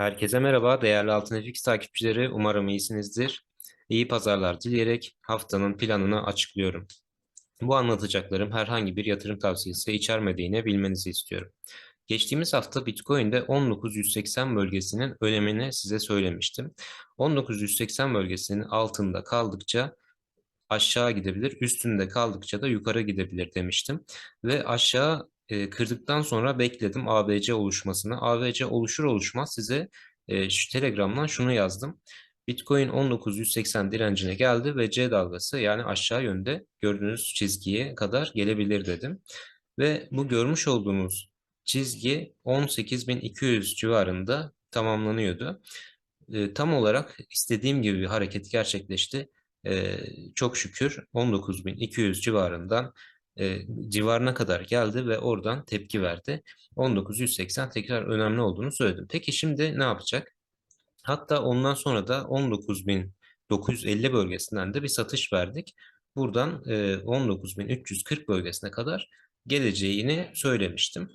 Herkese merhaba değerli Altın FX takipçileri. Umarım iyisinizdir. İyi pazarlar dileyerek haftanın planını açıklıyorum. Bu anlatacaklarım herhangi bir yatırım tavsiyesi içermediğini bilmenizi istiyorum. Geçtiğimiz hafta Bitcoin'de 1980 bölgesinin önemini size söylemiştim. 1980 bölgesinin altında kaldıkça aşağı gidebilir, üstünde kaldıkça da yukarı gidebilir demiştim. Ve aşağı e, kırdıktan sonra bekledim ABC oluşmasını. ABC oluşur oluşmaz size e, şu Telegram'dan şunu yazdım. Bitcoin 1980 direncine geldi ve C dalgası yani aşağı yönde gördüğünüz çizgiye kadar gelebilir dedim. Ve bu görmüş olduğunuz çizgi 18.200 civarında tamamlanıyordu. E, tam olarak istediğim gibi bir hareket gerçekleşti. E, çok şükür 19.200 civarından e, civarına kadar geldi ve oradan tepki verdi. 1980 tekrar önemli olduğunu söyledim. Peki şimdi ne yapacak? Hatta ondan sonra da 19.950 bölgesinden de bir satış verdik. Buradan e, 19.340 bölgesine kadar geleceğini söylemiştim.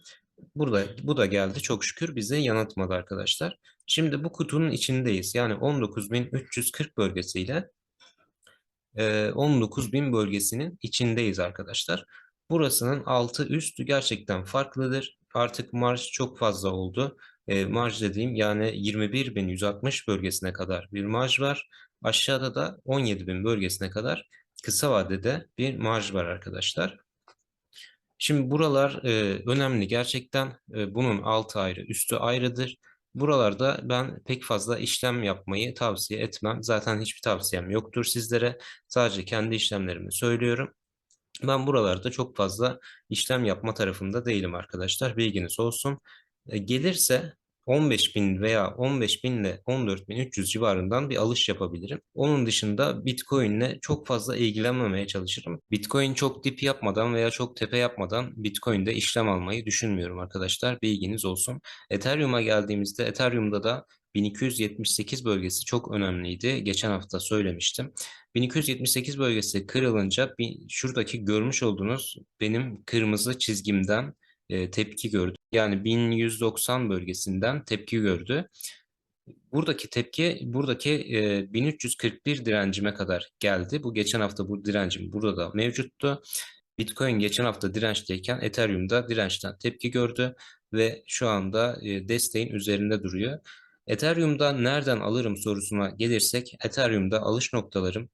Burada bu da geldi çok şükür bize yanıltmadı arkadaşlar. Şimdi bu kutunun içindeyiz. Yani 19.340 bölgesiyle 19.000 bölgesinin içindeyiz arkadaşlar. Burasının altı üstü gerçekten farklıdır. Artık marj çok fazla oldu. E, marj dediğim yani 21.160 bölgesine kadar bir marj var. Aşağıda da 17.000 bölgesine kadar kısa vadede bir marj var arkadaşlar. Şimdi buralar e, önemli gerçekten. E, bunun altı ayrı, üstü ayrıdır. Buralarda ben pek fazla işlem yapmayı tavsiye etmem. Zaten hiçbir tavsiyem yoktur sizlere. Sadece kendi işlemlerimi söylüyorum. Ben buralarda çok fazla işlem yapma tarafında değilim arkadaşlar. Bilginiz olsun. E, gelirse 15 bin veya 15 bin ile 14 bin 300 civarından bir alış yapabilirim. Onun dışında Bitcoin ile çok fazla ilgilenmemeye çalışırım. Bitcoin çok dip yapmadan veya çok tepe yapmadan Bitcoin'de işlem almayı düşünmüyorum arkadaşlar. Bilginiz olsun. Ethereum'a geldiğimizde Ethereum'da da 1278 bölgesi çok önemliydi. Geçen hafta söylemiştim. 1278 bölgesi kırılınca şuradaki görmüş olduğunuz benim kırmızı çizgimden e, tepki gördü. Yani 1190 bölgesinden tepki gördü. Buradaki tepki buradaki e, 1341 direncime kadar geldi. Bu geçen hafta bu direncim burada da mevcuttu. Bitcoin geçen hafta dirençteyken Ethereum'da dirençten tepki gördü ve şu anda e, desteğin üzerinde duruyor. Ethereum'da nereden alırım sorusuna gelirsek Ethereum'da alış noktalarım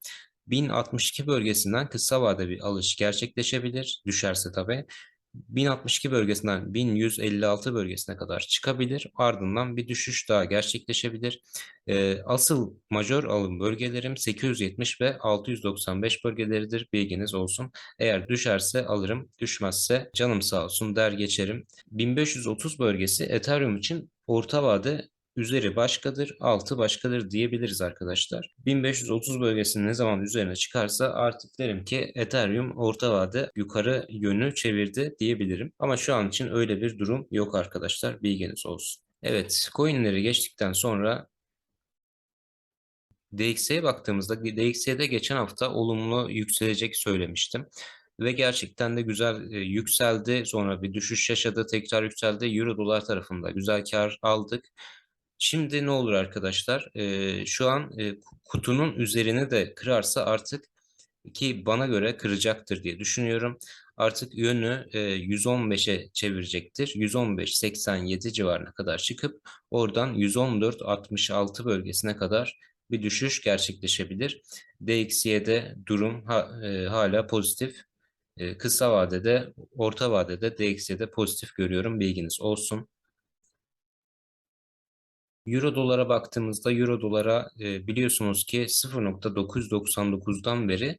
1062 bölgesinden kısa vade bir alış gerçekleşebilir. Düşerse tabii. 1062 bölgesinden 1156 bölgesine kadar çıkabilir. Ardından bir düşüş daha gerçekleşebilir. E, asıl majör alım bölgelerim 870 ve 695 bölgeleridir. Bilginiz olsun. Eğer düşerse alırım, düşmezse canım sağ olsun der geçerim. 1530 bölgesi Ethereum için orta vade üzeri başkadır, altı başkadır diyebiliriz arkadaşlar. 1530 bölgesinin ne zaman üzerine çıkarsa artık derim ki Ethereum orta vade yukarı yönü çevirdi diyebilirim. Ama şu an için öyle bir durum yok arkadaşlar. Bilginiz olsun. Evet, coinleri geçtikten sonra DXY'ye baktığımızda DXY'de geçen hafta olumlu yükselecek söylemiştim ve gerçekten de güzel e, yükseldi. Sonra bir düşüş yaşadı, tekrar yükseldi. Euro dolar tarafında güzel kar aldık. Şimdi ne olur arkadaşlar? Ee, şu an e, kutunun üzerine de kırarsa artık ki bana göre kıracaktır diye düşünüyorum. Artık yönü e, 115'e çevirecektir. 115-87 civarına kadar çıkıp oradan 114-66 bölgesine kadar bir düşüş gerçekleşebilir. DXY'de durum ha, e, hala pozitif. E, kısa vadede, orta vadede DXY'de pozitif görüyorum. Bilginiz olsun. Euro dolara baktığımızda Euro dolara e, biliyorsunuz ki 0.999'dan beri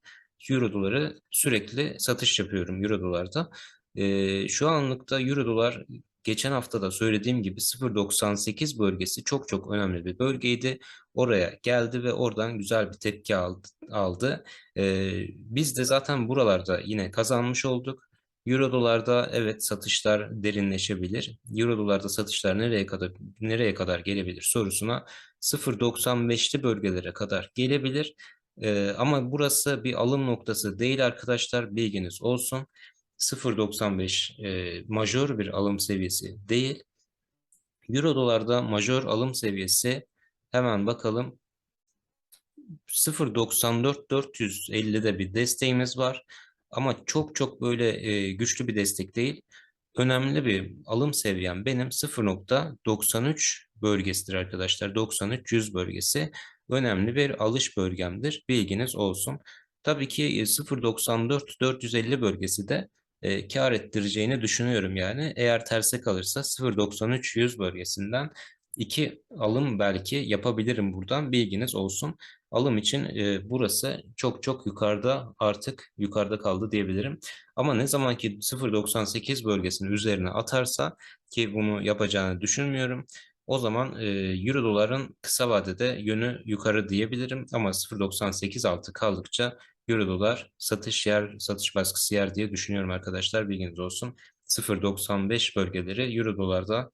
Euro doları sürekli satış yapıyorum Euro dolarda. E, şu anlıkta Euro dolar geçen hafta da söylediğim gibi 0.98 bölgesi çok çok önemli bir bölgeydi. Oraya geldi ve oradan güzel bir tepki aldı. aldı. E, biz de zaten buralarda yine kazanmış olduk. Euro dolarda evet satışlar derinleşebilir. Euro dolarda satışlar nereye kadar nereye kadar gelebilir sorusuna 0.95'li bölgelere kadar gelebilir. Ee, ama burası bir alım noktası değil arkadaşlar bilginiz olsun. 0.95 e, majör bir alım seviyesi değil. Euro dolarda majör alım seviyesi hemen bakalım 0.94-450'de bir desteğimiz var. Ama çok çok böyle e, güçlü bir destek değil. Önemli bir alım seviyem benim 0.93 bölgesidir arkadaşlar. 93-100 bölgesi önemli bir alış bölgemdir. Bilginiz olsun. Tabii ki 0.94-450 bölgesi de e, kar ettireceğini düşünüyorum yani. Eğer terse kalırsa 0.93-100 bölgesinden iki alım belki yapabilirim buradan bilginiz olsun. Alım için e, burası çok çok yukarıda artık yukarıda kaldı diyebilirim. Ama ne zaman ki 0.98 bölgesinin üzerine atarsa ki bunu yapacağını düşünmüyorum. O zaman e, Euro doların kısa vadede yönü yukarı diyebilirim ama 0.98 altı kaldıkça Euro dolar satış yer, satış baskısı yer diye düşünüyorum arkadaşlar. Bilginiz olsun. 0.95 bölgeleri Euro dolarda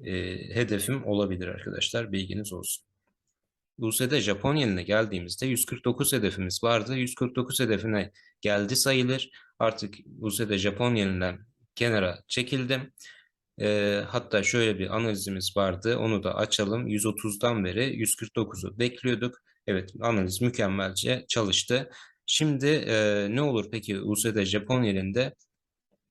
e, hedefim olabilir arkadaşlar. Bilginiz olsun. USD Japon yenine geldiğimizde 149 hedefimiz vardı. 149 hedefine geldi sayılır. Artık USD Japon yeninden kenara çekildim. E, hatta şöyle bir analizimiz vardı. Onu da açalım. 130'dan beri 149'u bekliyorduk. Evet analiz mükemmelce çalıştı. Şimdi e, ne olur peki USD Japon yerinde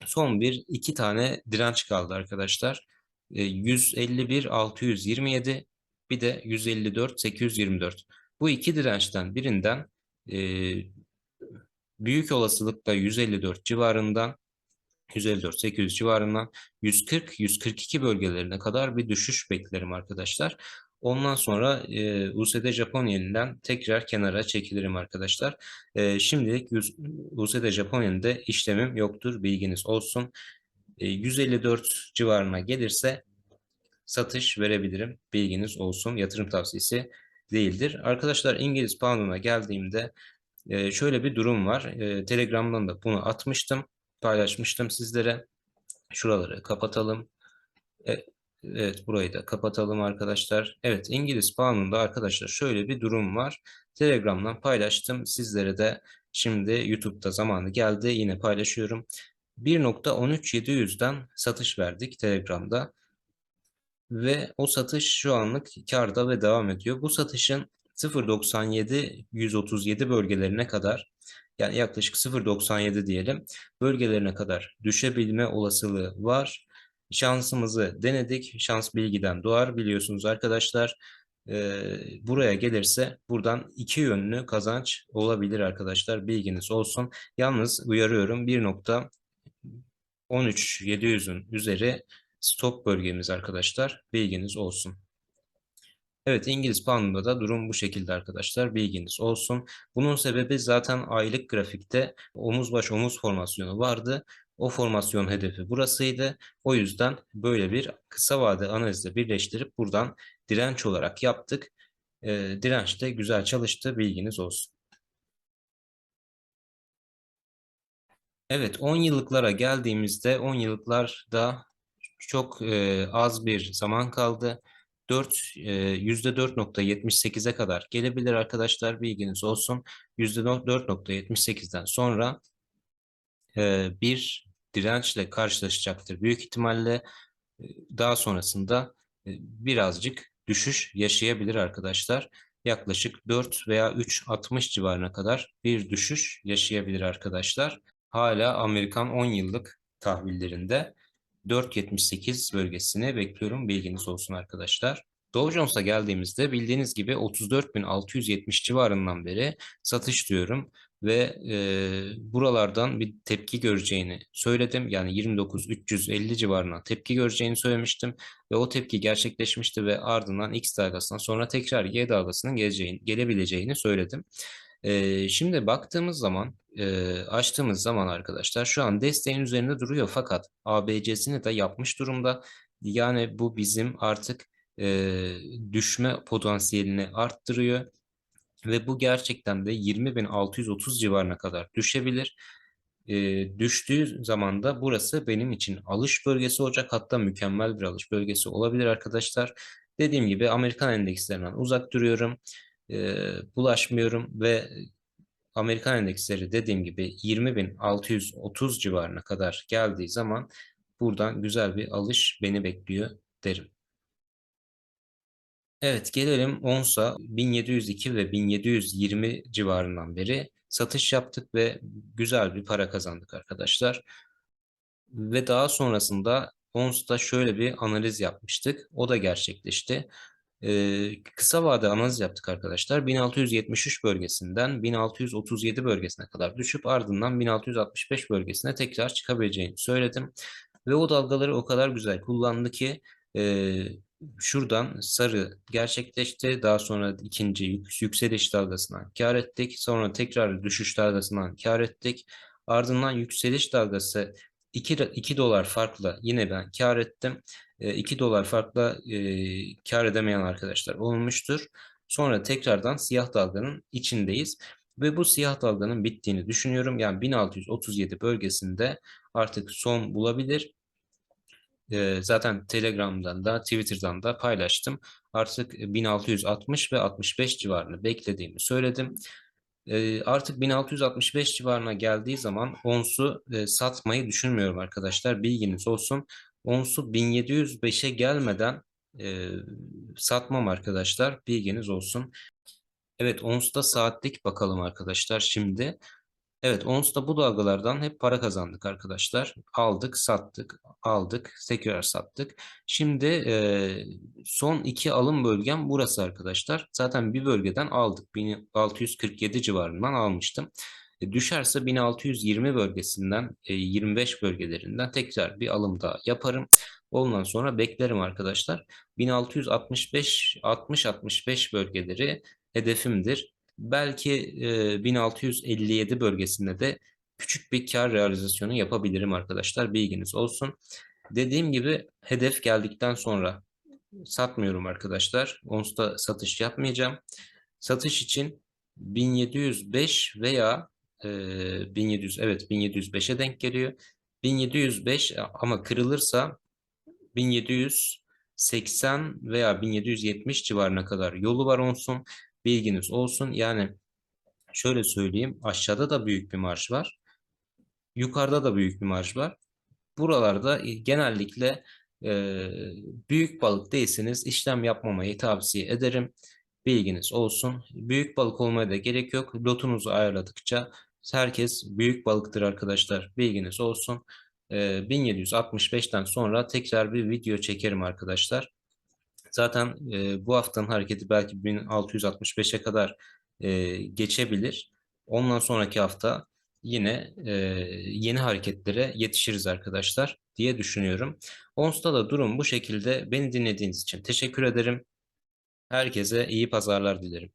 son bir iki tane direnç kaldı arkadaşlar. E, 151 627 bir de 154 824. Bu iki dirençten birinden e, büyük olasılıkla 154 civarından 154 800 civarından 140 142 bölgelerine kadar bir düşüş beklerim arkadaşlar. Ondan sonra e, USD Japon yeninden tekrar kenara çekilirim arkadaşlar. E, şimdilik USD Japon yeninde işlemim yoktur bilginiz olsun. E, 154 civarına gelirse satış verebilirim. Bilginiz olsun. Yatırım tavsiyesi değildir. Arkadaşlar İngiliz pounduna geldiğimde e, şöyle bir durum var. E, Telegram'dan da bunu atmıştım. Paylaşmıştım sizlere. Şuraları kapatalım. E, evet burayı da kapatalım arkadaşlar. Evet İngiliz poundunda arkadaşlar şöyle bir durum var. Telegram'dan paylaştım. Sizlere de şimdi YouTube'da zamanı geldi. Yine paylaşıyorum. 1.13700'den satış verdik Telegram'da ve o satış şu anlık karda ve devam ediyor. Bu satışın 0.97 137 bölgelerine kadar yani yaklaşık 0.97 diyelim bölgelerine kadar düşebilme olasılığı var. Şansımızı denedik. Şans bilgiden doğar biliyorsunuz arkadaşlar. Ee, buraya gelirse buradan iki yönlü kazanç olabilir arkadaşlar. Bilginiz olsun. Yalnız uyarıyorum 1.13 700'ün üzeri stop bölgemiz arkadaşlar. Bilginiz olsun. Evet İngiliz pound'da da durum bu şekilde arkadaşlar. Bilginiz olsun. Bunun sebebi zaten aylık grafikte omuz baş omuz formasyonu vardı. O formasyon hedefi burasıydı. O yüzden böyle bir kısa vade analizle birleştirip buradan direnç olarak yaptık. E, direnç de güzel çalıştı. Bilginiz olsun. Evet 10 yıllıklara geldiğimizde 10 yıllıklarda çok e, az bir zaman kaldı. 4 e, %4.78'e kadar gelebilir arkadaşlar bilginiz olsun. %4.78'den sonra e, bir dirençle karşılaşacaktır. Büyük ihtimalle e, daha sonrasında e, birazcık düşüş yaşayabilir arkadaşlar. Yaklaşık 4 veya 3.60 civarına kadar bir düşüş yaşayabilir arkadaşlar. Hala Amerikan 10 yıllık tahvillerinde 4.78 bölgesini bekliyorum. Bilginiz olsun arkadaşlar. Dow Jones'a geldiğimizde bildiğiniz gibi 34.670 civarından beri satış diyorum ve e, buralardan bir tepki göreceğini söyledim. Yani 29.350 civarına tepki göreceğini söylemiştim ve o tepki gerçekleşmişti ve ardından X dalgasından sonra tekrar Y dalgasının geleceğini, gelebileceğini söyledim. Şimdi baktığımız zaman açtığımız zaman arkadaşlar şu an desteğin üzerinde duruyor fakat ABC'sini de yapmış durumda. Yani bu bizim artık düşme potansiyelini arttırıyor ve bu gerçekten de 20.630 civarına kadar düşebilir. E, düştüğü zaman da burası benim için alış bölgesi olacak hatta mükemmel bir alış bölgesi olabilir arkadaşlar. Dediğim gibi Amerikan endekslerinden uzak duruyorum. E, bulaşmıyorum ve Amerikan endeksleri dediğim gibi 20.630 civarına kadar geldiği zaman buradan güzel bir alış beni bekliyor derim. Evet gelelim ONS'a 1702 ve 1720 civarından beri satış yaptık ve güzel bir para kazandık arkadaşlar. Ve daha sonrasında ONS'ta şöyle bir analiz yapmıştık. O da gerçekleşti. Ee, kısa vade analiz yaptık arkadaşlar. 1673 bölgesinden 1637 bölgesine kadar düşüp ardından 1665 bölgesine tekrar çıkabileceğini söyledim. Ve o dalgaları o kadar güzel kullandı ki e, şuradan sarı gerçekleşti. Daha sonra ikinci yük- yükseliş dalgasından kar ettik. Sonra tekrar düşüş dalgasından kar ettik. Ardından yükseliş dalgası 2, 2 dolar farkla yine ben kar ettim. 2 dolar farkla e, kar edemeyen arkadaşlar olmuştur. Sonra tekrardan siyah dalganın içindeyiz. Ve bu siyah dalganın bittiğini düşünüyorum. Yani 1637 bölgesinde artık son bulabilir. E, zaten Telegram'dan da Twitter'dan da paylaştım. Artık 1660 ve 65 civarını beklediğimi söyledim. Artık 1665 civarına geldiği zaman onsu satmayı düşünmüyorum arkadaşlar. Bilginiz olsun. Onsu 1705'e gelmeden satmam arkadaşlar. Bilginiz olsun. Evet onsta saatlik bakalım arkadaşlar şimdi. Evet, ONS'ta bu dalgalardan hep para kazandık arkadaşlar. Aldık, sattık, aldık, tekrar sattık. Şimdi e, son iki alım bölgem burası arkadaşlar. Zaten bir bölgeden aldık. 1647 civarından almıştım. E, düşerse 1620 bölgesinden, e, 25 bölgelerinden tekrar bir alım daha yaparım. Ondan sonra beklerim arkadaşlar. 1665, 60-65 bölgeleri hedefimdir. Belki e, 1657 bölgesinde de küçük bir kar realizasyonu yapabilirim arkadaşlar. Bilginiz olsun. Dediğim gibi hedef geldikten sonra satmıyorum arkadaşlar. Ons'ta satış yapmayacağım. Satış için 1705 veya e, 1700 evet 1705'e denk geliyor. 1705 ama kırılırsa 1780 veya 1770 civarına kadar yolu var onsun. Bilginiz olsun. Yani şöyle söyleyeyim. Aşağıda da büyük bir marj var. Yukarıda da büyük bir marj var. Buralarda genellikle e, büyük balık değilseniz işlem yapmamayı tavsiye ederim. Bilginiz olsun. Büyük balık olmaya da gerek yok. Lotunuzu ayarladıkça herkes büyük balıktır arkadaşlar. Bilginiz olsun. E, 1765'ten sonra tekrar bir video çekerim arkadaşlar. Zaten e, bu haftanın hareketi belki 1665'e kadar e, geçebilir. Ondan sonraki hafta yine e, yeni hareketlere yetişiriz arkadaşlar diye düşünüyorum. ONS'ta da durum bu şekilde. Beni dinlediğiniz için teşekkür ederim. Herkese iyi pazarlar dilerim.